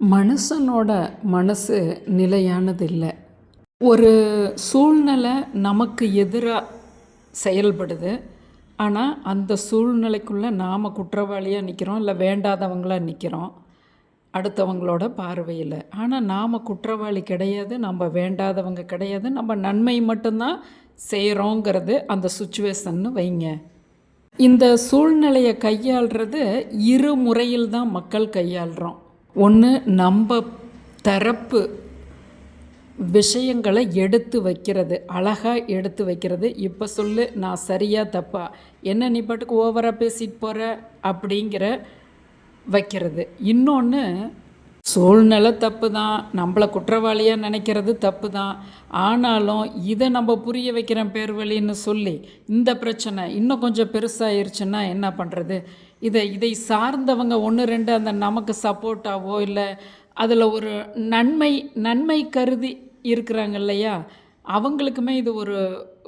மனுஷனோட மனசு நிலையானது இல்லை ஒரு சூழ்நிலை நமக்கு எதிராக செயல்படுது. ஆனால் அந்த சூழ்நிலைக்குள்ளே நாம் குற்றவாளியாக நிற்கிறோம் இல்லை வேண்டாதவங்களாக நிற்கிறோம் அடுத்தவங்களோட பார்வையில். ஆனால் நாம் குற்றவாளி கிடையாது நம்ம வேண்டாதவங்க கிடையாது நம்ம நன்மை மட்டும்தான் செய்கிறோங்கிறது அந்த சுச்சுவேஷன்னு வைங்க. இந்த சூழ்நிலையை கையாள்றது இரு முறையில் தான் மக்கள் கையாளுறோம். ஒன்று நம்ம தரப்பு விஷயங்களை எடுத்து வைக்கிறது அழகாக எடுத்து வைக்கிறது. இப்போ சொல்லு நான் சரியாக தப்பா என்ன நீ பாட்டுக்கு ஓவராக பேசிட்டு போகிற அப்படிங்கிற வைக்கிறது. இன்னொன்று சூழ்நிலை தப்பு தான் நம்மளை குற்றவாளியாக நினைக்கிறது தப்பு தான் ஆனாலும் இதை நம்ம புரிய வைக்கிறேன் பேர் வழின்னு சொல்லி இந்த பிரச்சனை இன்னும் கொஞ்சம் பெருசாகிருச்சுன்னா என்ன பண்ணுறது இதை இதை சார்ந்தவங்க ஒன்று ரெண்டு அந்த நமக்கு சப்போர்ட்டாவோ இல்லை அதில் ஒரு நன்மை நன்மை கருதி இருக்கிறாங்க இல்லையா? அவங்களுக்குமே இது ஒரு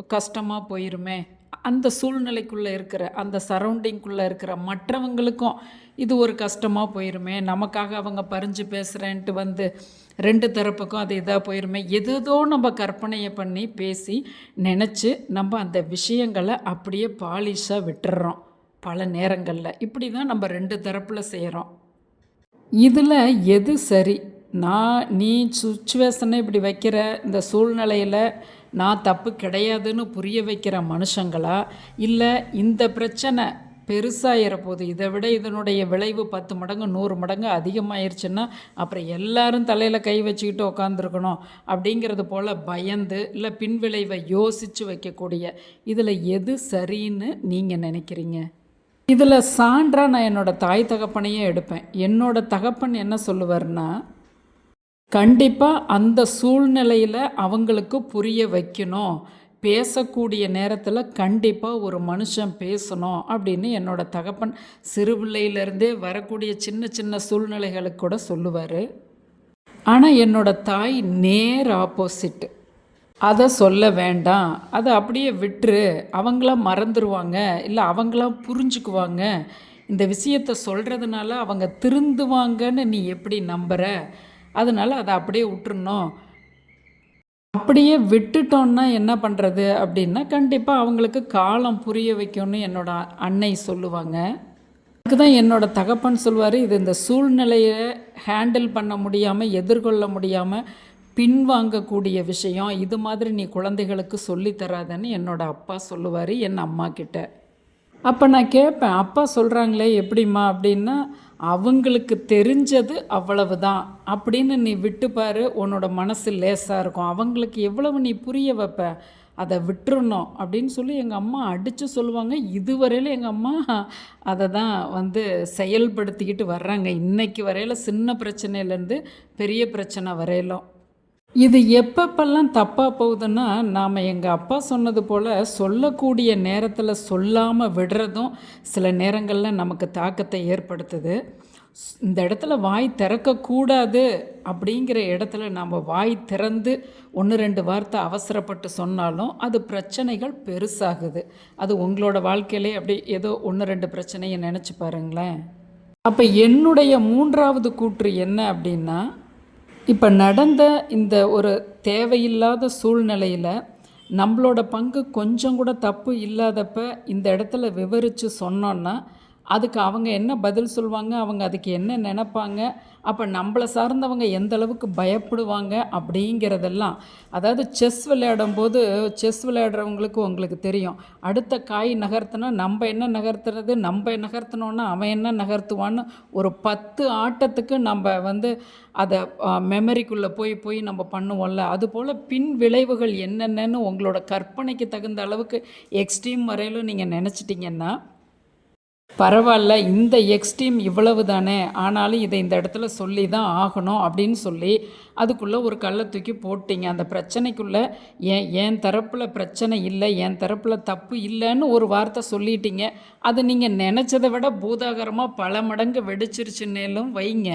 கஷ்டமாக போயிருமே. அந்த சூழ்நிலைக்குள்ளே இருக்கிற அந்த சரௌண்டிங்குள்ளே இருக்கிற மற்றவங்களுக்கும் இது ஒரு கஷ்டமாக போயிருமே. நமக்காக அவங்க பறிஞ்சு பேசுகிறேன்ட்டு வந்து ரெண்டு தரப்புக்கும் அது இதாக போயிருமே. எதுதோ நம்ம கற்பனையை பண்ணி பேசி நினச்சி நம்ம அந்த விஷயங்களை அப்படியே பாலிஷாக விட்டுறோம். பல நேரங்களில். இப்படி தான் நம்ம ரெண்டு தரப்பில் செய்கிறோம் இதில் எது சரி? நான் நீ சுச்சுவேஷனை இப்படி வைக்கிற இந்த சூழ்நிலையில் நான் தப்பு கிடையாதுன்னு புரிய வைக்கிற மனுஷங்களா? இல்லை இந்த பிரச்சனை பெருசாகிற போது இதை விட இதனுடைய விளைவு பத்து மடங்கு நூறு மடங்கு அதிகமாயிருச்சுன்னா அப்புறம் எல்லாரும் தலையில் கை வச்சுக்கிட்டு உக்காந்துருக்கணும் அப்படிங்கிறது போல் பயந்து இல்லை பின்விளைவை யோசித்து வைக்கக்கூடிய. இதில் எது சரின்னு நீங்கள் நினைக்கிறீங்க? இதில் சான்றாக நான் என்னோடய தாய் தகப்பனையே எடுப்பேன். என்னோடய தகப்பன் என்ன சொல்லுவார்னா கண்டிப்பாக அந்த சூழ்நிலையில் அவங்களுக்கு புரிய வைக்கணும். பேசக்கூடிய நேரத்தில் கண்டிப்பாக ஒரு மனுஷன் பேசணும் அப்படின்னு என்னோடய தகப்பன் சிறு பிள்ளையிலேருந்தே வரக்கூடிய சின்ன சின்ன சூழ்நிலைகளுக்கு கூட சொல்லுவார். ஆனால் என்னோடய தாய் நேர் ஆப்போசிட். அதை சொல்ல வேண்டாம். அதை அப்படியே விட்டுரு. அவங்களாம் மறந்துடுவாங்க இல்லை அவங்களாம் புரிஞ்சுக்குவாங்க. இந்த விஷயத்தை சொல்கிறதுனால அவங்க திருந்துவாங்கன்னு நீ எப்படி நம்புகிற அதனால் அதை அப்படியே விட்டுறணும் அப்படியே விட்டுட்டோன்னா என்ன பண்ணுறது அப்படின்னா கண்டிப்பாக அவங்களுக்கு காலம் புரிய வைக்கும்னு என்னோட அன்னை சொல்லுவாங்க. அதுக்கு தான் என்னோட தகப்பன் சொல்லுவார் இது இந்த சூழ்நிலையை ஹேண்டில் பண்ண முடியாமல் எதிர்கொள்ள முடியாமல் பின்வாங்கக்கூடிய விஷயம். இது மாதிரி நீ குழந்தைகளுக்கு சொல்லித்தராதன்னு என்னோடய அப்பா சொல்லுவார் என் அம்மா கிட்ட. அப்போ நான் கேட்பேன் அப்பா சொல்கிறாங்களே எப்படிம்மா? அப்படின்னா அவங்களுக்கு தெரிஞ்சது அவ்வளவு தான் அப்படின்னு நீ விட்டுப்பாரு உன்னோட மனசு லேசாக இருக்கும். அவங்களுக்கு எவ்வளவு நீ புரிய வைப்ப? அதை விட்டுறணும். அப்படின்னு சொல்லி எங்கள் அம்மா அடித்து சொல்லுவாங்க. இதுவரையில் எங்கள் அம்மா அதை தான் வந்து செயல்படுத்திக்கிட்டு வர்றாங்க. இன்றைக்கி வரையில் சின்ன பிரச்சனையிலேருந்து பெரிய பிரச்சனை வரையிலும். இது எப்பப்பெல்லாம் தப்பாக போகுதுன்னா நாம் எங்கள் அப்பா சொன்னது போல் சொல்லக்கூடிய நேரத்தில் சொல்லாமல் விடுறதும் சில நேரங்களில் நமக்கு தாக்கத்தை ஏற்படுத்துது. இந்த இடத்துல வாய் திறக்கக்கூடாது அப்படிங்கிற இடத்துல நம்ம வாய் திறந்து ஒன்று ரெண்டு வார்த்தை அவசரப்பட்டு சொன்னாலும் அது பிரச்சனைகள் பெருசாகுது. அது உங்களோட வாழ்க்கையிலே அப்படி ஏதோ ஒன்று ரெண்டு பிரச்சனையை நினச்சி பாருங்களேன். அப்போ என்னுடைய மூன்றாவது கூற்று என்ன அப்படின்னா இப்போ நடந்த இந்த ஒரு தேவையில்லாத சூழ்நிலையில் நம்மளோட பங்கு கொஞ்சம் கூட தப்பு இல்லாதப்ப இந்த இடத்துல விவரித்து சொன்னோன்னா அதுக்கு அவங்க என்ன பதில் சொல்லுவாங்க அவங்க அதுக்கு என்ன நினப்பாங்க? அப்போ நம்மளை சார்ந்தவங்க எந்த அளவுக்கு பயப்படுவாங்க அப்படிங்கிறதெல்லாம் அதாவது செஸ் விளையாடும் போது செஸ் விளையாடுறவங்களுக்கு உங்களுக்கு தெரியும். அடுத்த காய் நகர்த்தினா நம்ம என்ன நகர்த்துறது? நம்ம நகர்த்தினோன்னா அவன் என்ன நகர்த்துவான்னு ஒரு பத்து ஆட்டத்துக்கு நம்ம வந்து அதை மெமரிக்குள்ளே போய் போய் நம்ம பண்ணுவோம்ல. அதுபோல் பின் விளைவுகள் என்னென்னு உங்களோட கற்பனைக்கு தகுந்த அளவுக்கு எக்ஸ்ட்ரீம் வரையிலும் நீங்கள் நினச்சிட்டிங்கன்னா பரவாயில்ல இந்த எக்ஸ்ட்ரீம் இவ்வளவு தானே ஆனாலும் இதை இந்த இடத்துல சொல்லி தான் ஆகணும் அப்படின்னு சொல்லி அதுக்குள்ளே ஒரு கல்லை தூக்கி போட்டிங்க. அந்த பிரச்சனைக்குள்ளே ஏன் என் தரப்பில் பிரச்சனை இல்லை என் தரப்பில் தப்பு இல்லைன்னு ஒரு வார்த்தை சொல்லிட்டீங்க. அது நீங்கள் நினச்சதை விட பூதாகரமாக பல மடங்கு வெடிச்சிருச்சுன்னேலும் வைங்க.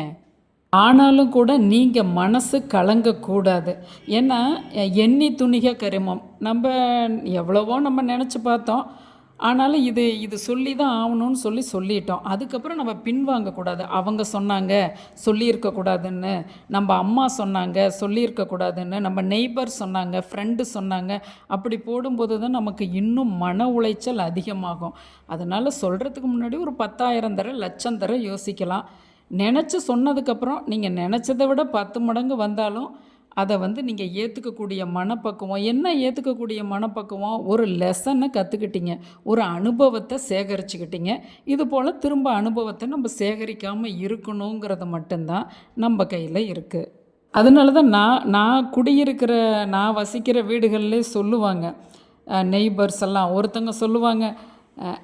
ஆனாலும் கூட நீங்கள் மனசு கலங்கக்கூடாது. ஏன்னா எண்ணி துணிக கரிமம். நம்ம எவ்வளவோ நம்ம நினச்சி பார்த்தோம். ஆனாலும் இது இது சொல்லி தான் ஆகணும்னு சொல்லி சொல்லிட்டோம். அதுக்கப்புறம் நம்ம பின்வாங்கக்கூடாது. அவங்க சொன்னாங்க சொல்லியிருக்கக்கூடாதுன்னு. நம்ம அம்மா சொன்னாங்க சொல்லியிருக்கக்கூடாதுன்னு. நம்ம நெய்பர் சொன்னாங்க ஃப்ரெண்டு சொன்னாங்க. அப்படி போடும்போது தான் நமக்கு இன்னும் மன உளைச்சல் அதிகமாகும். அதனால் சொல்கிறதுக்கு முன்னாடி ஒரு பத்தாயிரம் தர லட்சம் தர யோசிக்கலாம். நினச்சி சொன்னதுக்கப்புறம் நீங்கள் நினச்சதை விட பத்து மடங்கு வந்தாலும் அதை வந்து நீங்கள் ஏற்றுக்கக்கூடிய மனப்பக்குவம் என்ன ஏற்றுக்கக்கூடிய மனப்பக்குவம்? ஒரு லெசனை கற்றுக்கிட்டீங்க ஒரு அனுபவத்தை சேகரிச்சுக்கிட்டீங்க. இது போல் திரும்ப அனுபவத்தை நம்ம சேகரிக்காமல் இருக்கணுங்கிறது மட்டும்தான் நம்ம கையில் இருக்குது அதனால தான் நான் நான் குடியிருக்கிற நான் வசிக்கிற வீடுகள்லே சொல்லுவாங்க. நெய்பர்ஸ் எல்லாம் ஒருத்தங்க சொல்லுவாங்க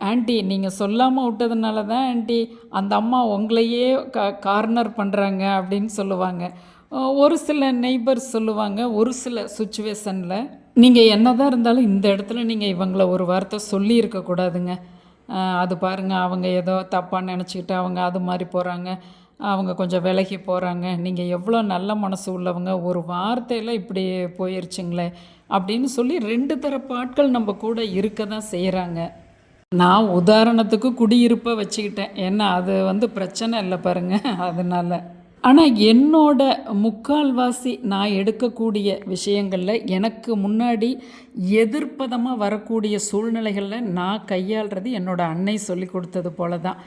ஆண்டி நீங்கள் சொல்லாமல் விட்டதுனால தான் ஆண்டி அந்த அம்மா உங்களையே க கார்னர் பண்ணுறாங்க அப்படின்னு சொல்லுவாங்க. ஒரு சில நெய்பர்ஸ் சொல்லுவாங்க ஒரு சில சுச்சுவேஷனில் நீங்கள் என்னதான் இருந்தாலும் இந்த இடத்துல நீங்கள் இவங்கள ஒரு வார்த்தை சொல்லியிருக்கக்கூடாதுங்க அது பாருங்கள் அவங்க ஏதோ தப்பாக நினச்சிக்கிட்டு அவங்க அது மாதிரி போகிறாங்க அவங்க கொஞ்சம் விலகி போகிறாங்க நீங்கள் எவ்வளோ நல்ல மனசு உள்ளவங்க ஒரு வார்த்தையில் இப்படி போயிருச்சுங்களே அப்படின்னு சொல்லி ரெண்டு தரப்பு ஆட்கள் நம்ம கூட இருக்க தான் செய்கிறாங்க நான் உதாரணத்துக்கு குடியிருப்பை வச்சுக்கிட்டேன். ஏன்னா அது வந்து பிரச்சனை இல்லை பாருங்க அதனால. ஆனால் என்னோட முக்கால்வாசி நான் எடுக்கக்கூடிய விஷயங்களில் எனக்கு முன்னாடி எதிர்ப்பதமாக வரக்கூடிய சூழ்நிலைகளில் நான் கையாளுறது என்னோட அன்னை சொல்லி கொடுத்தது போல தான்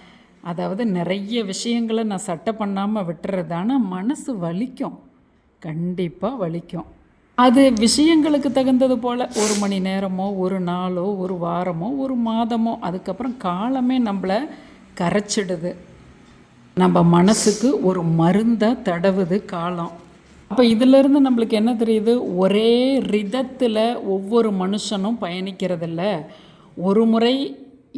அதாவது நிறைய விஷயங்களை நான் சட்டை பண்ணாமல் விட்டுறது ஆனால் மனசு வலிக்கும். கண்டிப்பாக வலிக்கும். அது விஷயங்களுக்கு தகுந்தது போல் ஒரு மணி நேரமோ ஒரு நாளோ ஒரு வாரமோ ஒரு மாதமோ அதுக்கப்புறம் காலமே நம்மளை கரைச்சிடுது. நம்ம மனசுக்கு ஒரு மருந்தை தடவுது காலம். அப்போ இதிலிருந்து நம்மளுக்கு என்ன தெரியுது? ஒரே ரிதத்தில் ஒவ்வொரு மனுஷனும் பயணிக்கிறதில்ல. ஒரு முறை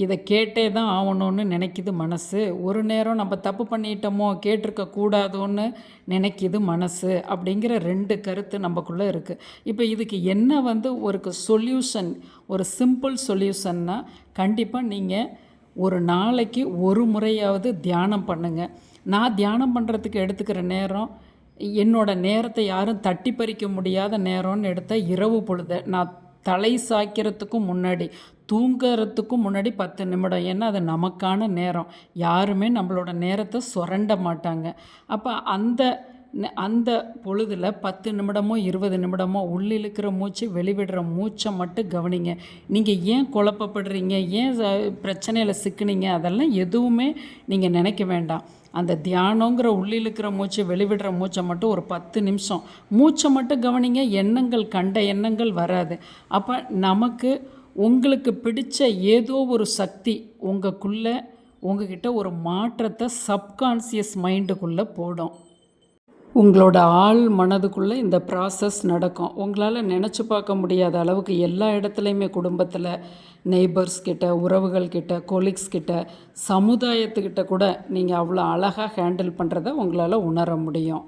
இதை கேட்டே தான் ஆகணும்னு நினைக்குது மனசு. ஒரு நேரம் நம்ம தப்பு பண்ணிட்டோமோ கேட்டிருக்க கூடாதோன்னு நினைக்கிது மனசு அப்படிங்கிற ரெண்டு கருத்து நமக்குள்ளே இருக்குது இப்போ இதுக்கு என்ன வந்து ஒரு சொல்யூஷன் ஒரு சிம்பிள் சொல்யூஷன்னா கண்டிப்பாக நீங்கள் ஒரு நாளைக்கு ஒரு முறையாவது தியானம் பண்ணுங்கள் நான் தியானம் பண்ணுறதுக்கு எடுத்துக்கிற நேரம் என்னோடய நேரத்தை யாரும் தட்டி பறிக்க முடியாத நேரம்னு எடுத்தால் இரவு பொழுது. நான் தலை சாய்க்கிறதுக்கும் முன்னாடி தூங்குறதுக்கும் முன்னாடி பத்து நிமிடம். ஏன்னா அது நமக்கான நேரம். யாருமே நம்மளோட நேரத்தை சுரண்ட மாட்டாங்க. அப்போ அந்த அந்த பொழுதில் பத்து நிமிடமோ இருபது நிமிடமோ உள்ளிழுக்கிற மூச்சு வெளிவிடுற மூச்சை மட்டும் கவனிங்க. நீங்கள் ஏன் குழப்பப்படுறீங்க? ஏன் பிரச்சனையில் சிக்கினீங்க? அதெல்லாம் எதுவுமே நீங்கள் நினைக்க வேண்டாம். அந்த தியானங்கிற உள்ளிழுக்கிற மூச்சு வெளிவிடுற மூச்சை மட்டும் ஒரு பத்து நிமிஷம். மூச்சை மட்டும் கவனிங்க எண்ணங்கள் கண்ட எண்ணங்கள் வராது. அப்போ நமக்கு உங்களுக்கு பிடிச்ச ஏதோ ஒரு சக்தி உங்களுக்குள்ளே உங்ககிட்ட ஒரு மாற்றத்தை சப்கான்சியஸ் மைண்டுக்குள்ளே போடும். உங்களோட ஆள் மனதுக்குள்ளே இந்த ப்ராசஸ் நடக்கும். உங்களால் நினச்சி பார்க்க முடியாத அளவுக்கு எல்லா இடத்துலையுமே குடும்பத்தில் நெய்பர்ஸ் கிட்ட உறவுகள் கிட்ட கொலீக்ஸ் கிட்ட சமுதாயத்துக்கிட்ட கூட நீங்கள் அவ்வளோ அழகாக ஹேண்டில் பண்ணுறத உங்களால் உணர முடியும்.